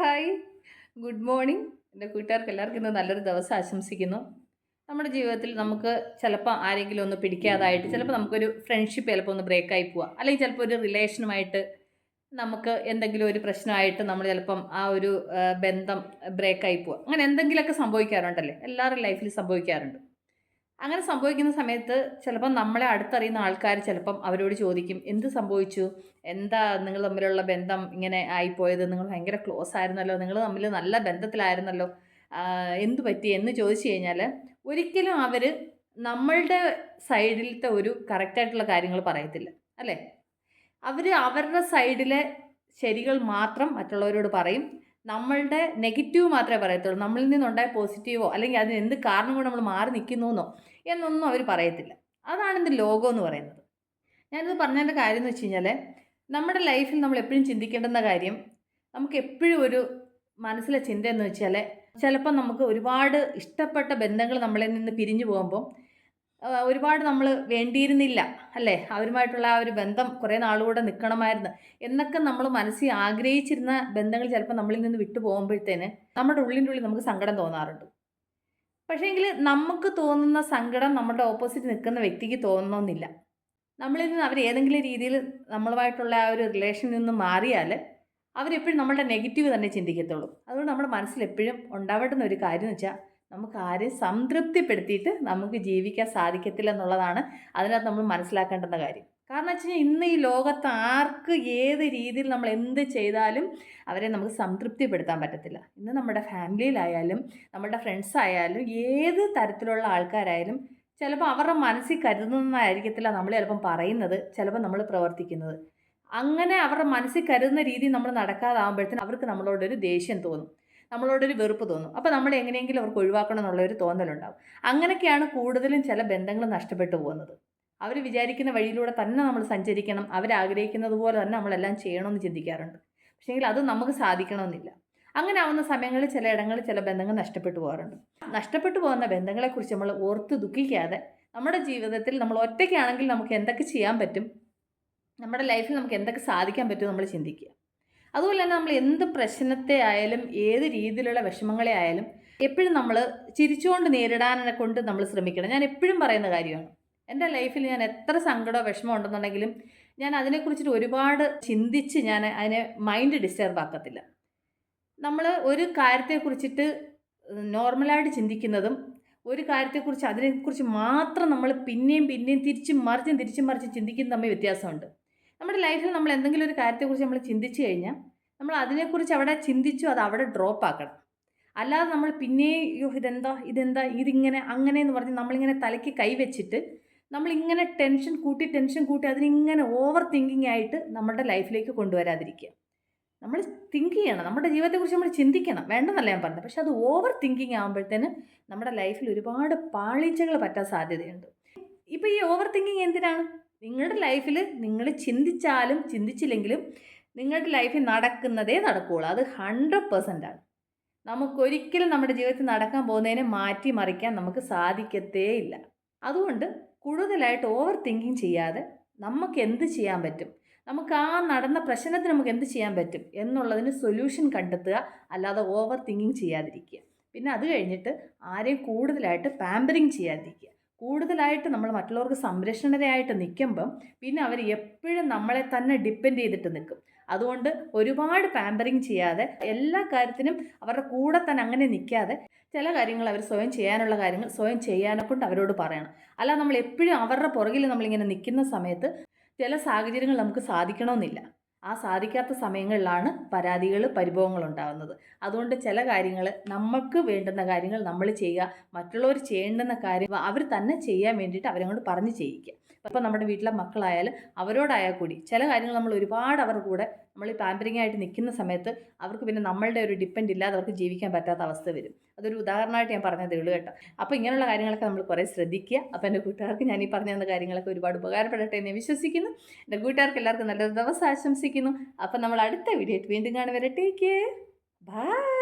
Hi good morning എന്റെ കൂട്ടുകാർക്ക് എല്ലാവർക്കും ഇന്ന് നല്ലൊരു ദിവസം ആശംസിക്കുന്നു. നമ്മുടെ ജീവിതത്തിൽ നമുക്ക് ചിലപ്പോൾ ആരെങ്കിലും ഒന്ന് പിടിക്കാതായിട്ട് ചിലപ്പോൾ നമുക്കൊരു ഫ്രണ്ട്ഷിപ്പ് ചിലപ്പോൾ ഒന്ന് ബ്രേക്കായി പോവാം. അല്ലെങ്കിൽ ചിലപ്പോൾ ഒരു റിലേഷനുമായിട്ട് നമുക്ക് എന്തെങ്കിലും ഒരു പ്രശ്നമായിട്ട് നമ്മൾ ചിലപ്പം ആ ഒരു ബന്ധം ബ്രേക്കായി പോവാം. അങ്ങനെ എന്തെങ്കിലുമൊക്കെ സംഭവിക്കാറുണ്ടല്ലേ? എല്ലാവരുടെ ലൈഫിൽ സംഭവിക്കാറുണ്ട്. അങ്ങനെ സംഭവിക്കുന്ന സമയത്ത് ചിലപ്പം നമ്മളെ അടുത്തറിയുന്ന ആൾക്കാർ ചിലപ്പം അവരോട് ചോദിക്കും എന്ത് സംഭവിച്ചു? എന്താ നിങ്ങൾ തമ്മിലുള്ള ബന്ധം ഇങ്ങനെ ആയിപ്പോയത്? നിങ്ങൾ ഭയങ്കര ക്ലോസ് ആയിരുന്നല്ലോ? നിങ്ങൾ തമ്മിൽ നല്ല ബന്ധത്തിലായിരുന്നല്ലോ? എന്തു പറ്റി? എന്ന് ചോദിച്ചു കഴിഞ്ഞാൽ ഒരിക്കലും അവർ നമ്മളുടെ സൈഡിലത്തെ ഒരു കറക്റ്റായിട്ടുള്ള കാര്യങ്ങൾ പറയത്തില്ല അല്ലേ? അവർ അവരുടെ സൈഡിലെ ശരികൾ മാത്രം മറ്റുള്ളവരോട് പറയും. നമ്മളുടെ നെഗറ്റീവ് മാത്രമേ പറയത്തുള്ളൂ. നമ്മളിൽ നിന്നുണ്ടായ പോസിറ്റീവോ അല്ലെങ്കിൽ അതിന് എന്ത് കാരണം കൊണ്ട് നമ്മൾ മാറി നിൽക്കുന്നു എന്നോ എന്നൊന്നും അവർ പറയത്തില്ല. അതാണ് ഇത് ലോകം എന്ന് പറയുന്നത്. ഞാനിത് പറഞ്ഞതിന്റെ കാര്യം എന്ന് വെച്ച് കഴിഞ്ഞാൽ നമ്മുടെ ലൈഫിൽ നമ്മൾ എപ്പോഴും ചിന്തിക്കേണ്ടുന്ന കാര്യം നമുക്ക് എപ്പോഴും ഒരു മനസ്സിലെ ചിന്ത എന്ന് വെച്ചാൽ ചിലപ്പോൾ നമുക്ക് ഒരുപാട് ഇഷ്ടപ്പെട്ട ബന്ധങ്ങൾ നമ്മളിൽ നിന്ന് പിരിഞ്ഞു പോകുമ്പം ആ, ഒരുപാട് നമ്മൾ വേണ്ടിയിരുന്നില്ല അല്ലേ? അവരുമായിട്ടുള്ള ആ ഒരു ബന്ധം കുറേ നാളുകൂടെ നിൽക്കണമായിരുന്നു എന്നൊക്കെ നമ്മൾ മനസ്സിൽ ആഗ്രഹിച്ചിരുന്ന ബന്ധങ്ങൾ ചിലപ്പോൾ നമ്മളിൽ നിന്ന് വിട്ടു പോകുമ്പോഴത്തേന് നമ്മുടെ ഉള്ളിന്റെ ഉള്ളിൽ നമുക്ക് സങ്കടം തോന്നാറുണ്ട്. പക്ഷേങ്കിൽ നമുക്ക് തോന്നുന്ന സങ്കടം നമ്മുടെ ഓപ്പോസിറ്റ് നിൽക്കുന്ന വ്യക്തിക്ക് തോന്നണമെന്നില്ല. നമ്മളിൽ നിന്ന് അവർ ഏതെങ്കിലും രീതിയിൽ നമ്മളുമായിട്ടുള്ള ആ ഒരു റിലേഷനിൽ നിന്ന് മാറിയാൽ അവരെപ്പോഴും നമ്മളുടെ നെഗറ്റീവ് തന്നെ ചിന്തിക്കത്തുള്ളൂ. അതുകൊണ്ട് നമ്മുടെ മനസ്സിൽ എപ്പോഴും ഉണ്ടാവേണ്ടുന്ന ഒരു കാര്യം എന്ന് വെച്ചാൽ നമുക്ക് ആരെയും സംതൃപ്തിപ്പെടുത്തിയിട്ട് നമുക്ക് ജീവിക്കാൻ സാധിക്കത്തില്ല എന്നുള്ളതാണ് അതിനകത്ത് നമ്മൾ മനസ്സിലാക്കേണ്ടുന്ന കാര്യം. കാരണം വെച്ച് കഴിഞ്ഞാൽ ഇന്ന് ഈ ലോകത്ത് ആർക്ക് ഏത് രീതിയിൽ നമ്മൾ എന്ത് ചെയ്താലും അവരെ നമുക്ക് സംതൃപ്തിപ്പെടുത്താൻ പറ്റത്തില്ല. ഇന്ന് നമ്മുടെ ഫാമിലിയിലായാലും നമ്മുടെ ഫ്രണ്ട്സ് ആയാലും ഏത് തരത്തിലുള്ള ആൾക്കാരായാലും ചിലപ്പോൾ അവരുടെ മനസ്സിൽ കരുതുന്നതായിരിക്കത്തില്ല നമ്മൾ ചിലപ്പം പറയുന്നത് ചിലപ്പോൾ നമ്മൾ പ്രവർത്തിക്കുന്നത്. അങ്ങനെ അവരുടെ മനസ്സിൽ കരുതുന്ന രീതി നമ്മൾ നടക്കാതാകുമ്പോഴത്തേന് അവർക്ക് നമ്മളോടൊരു ദേഷ്യം തോന്നും. നമ്മളോടൊരു വെറുപ്പ് തോന്നും. അപ്പോൾ നമ്മൾ എങ്ങനെയെങ്കിലും അവർക്ക് ഒഴിവാക്കണം എന്നുള്ളൊരു തോന്നലുണ്ടാവും. അങ്ങനെയൊക്കെയാണ് കൂടുതലും ചില ബന്ധങ്ങൾ നഷ്ടപ്പെട്ടു പോകുന്നത്. അവർ വിചാരിക്കുന്ന വഴിയിലൂടെ തന്നെ നമ്മൾ സഞ്ചരിക്കണം. അവരാഗ്രഹിക്കുന്നത് പോലെ തന്നെ നമ്മളെല്ലാം ചെയ്യണമെന്ന് ചിന്തിക്കാറുണ്ട്. പക്ഷേങ്കിൽ അത് നമുക്ക് സാധിക്കണമെന്നില്ല. അങ്ങനെ ആവുന്ന സമയങ്ങളിൽ ചില ഇടങ്ങളിൽ ചില ബന്ധങ്ങൾ നഷ്ടപ്പെട്ടു പോകാറുണ്ട്. നഷ്ടപ്പെട്ടു പോകുന്ന ബന്ധങ്ങളെക്കുറിച്ച് നമ്മൾ ഓർത്ത് ദുഃഖിക്കാതെ നമ്മുടെ ജീവിതത്തിൽ നമ്മൾ ഒറ്റയ്ക്കാണെങ്കിൽ നമുക്ക് എന്തൊക്കെ ചെയ്യാൻ പറ്റും? നമ്മുടെ ലൈഫിൽ നമുക്ക് എന്തൊക്കെ സാധിക്കാൻ പറ്റും നമ്മൾ ചിന്തിക്കുക. അതുപോലെ തന്നെ നമ്മൾ എന്ത് പ്രശ്നത്തെ ആയാലും ഏത് രീതിയിലുള്ള വിഷമങ്ങളെ ആയാലും എപ്പോഴും നമ്മൾ ചിരിച്ചുകൊണ്ട് നേരിടാനെ കൊണ്ട് നമ്മൾ ശ്രമിക്കണം. ഞാൻ എപ്പോഴും പറയുന്ന കാര്യമാണ് എന്റെ ലൈഫിൽ ഞാൻ എത്ര സങ്കടമോ വിഷമം ഉണ്ടെന്നുണ്ടെങ്കിലും ഞാൻ അതിനെക്കുറിച്ചിട്ട് ഒരുപാട് ചിന്തിച്ച് ഞാൻ അതിനെ മൈൻഡ് ഡിസ്റ്റർബ് ആക്കത്തില്ല. നമ്മൾ ഒരു കാര്യത്തെക്കുറിച്ചിട്ട് നോർമലായിട്ട് ചിന്തിക്കുന്നതും ഒരു കാര്യത്തെക്കുറിച്ച് അതിനെക്കുറിച്ച് മാത്രം നമ്മൾ പിന്നെയും പിന്നെയും തിരിച്ചും മറിച്ചും തിരിച്ചും മറിച്ചും ചിന്തിക്കുന്ന തമ്മിൽ വ്യത്യാസമുണ്ട്. നമ്മുടെ ലൈഫിൽ നമ്മൾ എന്തെങ്കിലും ഒരു കാര്യത്തെക്കുറിച്ച് നമ്മൾ ചിന്തിച്ചു കഴിഞ്ഞാൽ നമ്മൾ അതിനെക്കുറിച്ച് അവിടെ ചിന്തിച്ചു അത് അവിടെ ഡ്രോപ്പ് ആക്കണം. അല്ലാതെ നമ്മൾ പിന്നെ അയ്യോ ഇതെന്താ ഇതെന്താ ഇതിങ്ങനെ അങ്ങനെ എന്ന് പറഞ്ഞ് നമ്മളിങ്ങനെ തലയ്ക്ക് കൈവച്ചിട്ട് നമ്മളിങ്ങനെ ടെൻഷൻ കൂട്ടി ടെൻഷൻ കൂട്ടി അതിനിങ്ങനെ ഓവർ തിങ്കിങ് ആയിട്ട് നമ്മുടെ ലൈഫിലേക്ക് കൊണ്ടുവരാതിരിക്കുക. നമ്മൾ തിങ്ക് ചെയ്യണം. നമ്മുടെ ജീവിതത്തെക്കുറിച്ച് നമ്മൾ ചിന്തിക്കണം. വേണ്ടെന്നല്ല ഞാൻ പറഞ്ഞത്. പക്ഷെ അത് ഓവർ തിങ്കിങ് ആകുമ്പോഴത്തേന് നമ്മുടെ ലൈഫിൽ ഒരുപാട് പാളിച്ചകൾ പറ്റാൻ സാധ്യതയുണ്ട്. ഇപ്പോൾ ഈ ഓവർ തിങ്കിങ് എന്തിനാണ്? നിങ്ങളുടെ ലൈഫിൽ നിങ്ങൾ ചിന്തിച്ചാലും ചിന്തിച്ചില്ലെങ്കിലും നിങ്ങളുടെ ലൈഫിൽ നടക്കുന്നതേ നടക്കുകയുള്ളൂ. അത് ഹൺഡ്രഡ് ആണ്. നമുക്കൊരിക്കലും നമ്മുടെ ജീവിതത്തിൽ നടക്കാൻ പോകുന്നതിനെ മാറ്റി മറിക്കാൻ നമുക്ക് സാധിക്കത്തേ ഇല്ല. അതുകൊണ്ട് കൂടുതലായിട്ട് ഓവർ തിങ്കിങ് ചെയ്യാതെ നമുക്ക് എന്ത് ചെയ്യാൻ പറ്റും? നമുക്ക് ആ നടന്ന പ്രശ്നത്തിന് നമുക്ക് എന്ത് ചെയ്യാൻ പറ്റും? എന്നുള്ളതിന് സൊല്യൂഷൻ കണ്ടെത്തുക അല്ലാതെ ഓവർ തിങ്കിങ് ചെയ്യാതിരിക്കുക. പിന്നെ അത് കഴിഞ്ഞിട്ട് ആരെയും കൂടുതലായിട്ട് പാമ്പറിങ് ചെയ്യാതിരിക്കുക. കൂടുതലായിട്ട് നമ്മൾ മറ്റുള്ളവർക്ക് സംരക്ഷണരായിട്ട് നിൽക്കുമ്പം പിന്നെ അവർ എപ്പോഴും നമ്മളെ തന്നെ ഡിപ്പെൻഡ് ചെയ്തിട്ട് നിൽക്കും. അതുകൊണ്ട് ഒരുപാട് പാമ്പറിങ് ചെയ്യാതെ എല്ലാ കാര്യത്തിനും അവരുടെ കൂടെ തന്നെ അങ്ങനെ നിൽക്കാതെ ചില കാര്യങ്ങൾ അവർ സ്വയം ചെയ്യാനുള്ള കാര്യങ്ങൾ സ്വയം ചെയ്യാനെ കൊണ്ട് അവരോട് പറയണം. അല്ല നമ്മൾ എപ്പോഴും അവരുടെ പുറകിൽ നമ്മളിങ്ങനെ നിൽക്കുന്ന സമയത്ത് ചില സാഹചര്യങ്ങൾ നമുക്ക് സാധിക്കണമെന്നില്ല. ആ സാധിക്കാത്ത സമയങ്ങളിലാണ് പരാതികൾ പരിഭവങ്ങൾ ഉണ്ടാകുന്നത് അതുകൊണ്ട് ചില കാര്യങ്ങൾ നമുക്ക് വേണ്ടുന്ന കാര്യങ്ങൾ നമ്മൾ ചെയ്യുക മറ്റുള്ളവർ ചെയ്യേണ്ടുന്ന കാര്യം അവർ തന്നെ ചെയ്യാൻ വേണ്ടിയിട്ട് അവരെ കൊണ്ട് പറഞ്ഞ് ചെയ്യിക്കുക അപ്പോൾ നമ്മുടെ വീട്ടിലെ മക്കളായാലും അവരോടായാൽ കൂടി ചില കാര്യങ്ങൾ നമ്മൾ ഒരുപാട് അവരുടെ കൂടെ നമ്മൾ പാമ്പറിംഗ് ആയിട്ട് നിൽക്കുന്ന സമയത്ത് അവർക്ക് പിന്നെ നമ്മളുടെ ഒരു ഡിപ്പെൻഡ് ഇല്ലാതെ അവർക്ക് ജീവിക്കാൻ പറ്റാത്ത അവസ്ഥ വരും. അതൊരു ഉദാഹരണമായിട്ട് ഞാൻ പറഞ്ഞതേ ഉള്ളൂ കേട്ടോ. അപ്പോൾ ഇങ്ങനെയുള്ള കാര്യങ്ങളൊക്കെ നമ്മൾ കുറേ ശ്രദ്ധിക്കുക. അപ്പോൾ എന്റെ കൂട്ടുകാർക്ക് ഞാൻ ഈ പറഞ്ഞു തന്ന കാര്യങ്ങളൊക്കെ ഒരുപാട് ഉപകാരപ്പെടട്ടെ എന്ന് വിശ്വസിക്കുന്നു. എന്റെ കൂട്ടുകാർക്ക് എല്ലാവർക്കും നല്ലൊരു ദിവസം ആശംസിക്കുന്നു. അപ്പോൾ നമ്മൾ അടുത്ത വീഡിയോ വീണ്ടും കാണുവരെ ടേക്ക് കെയർ ബൈ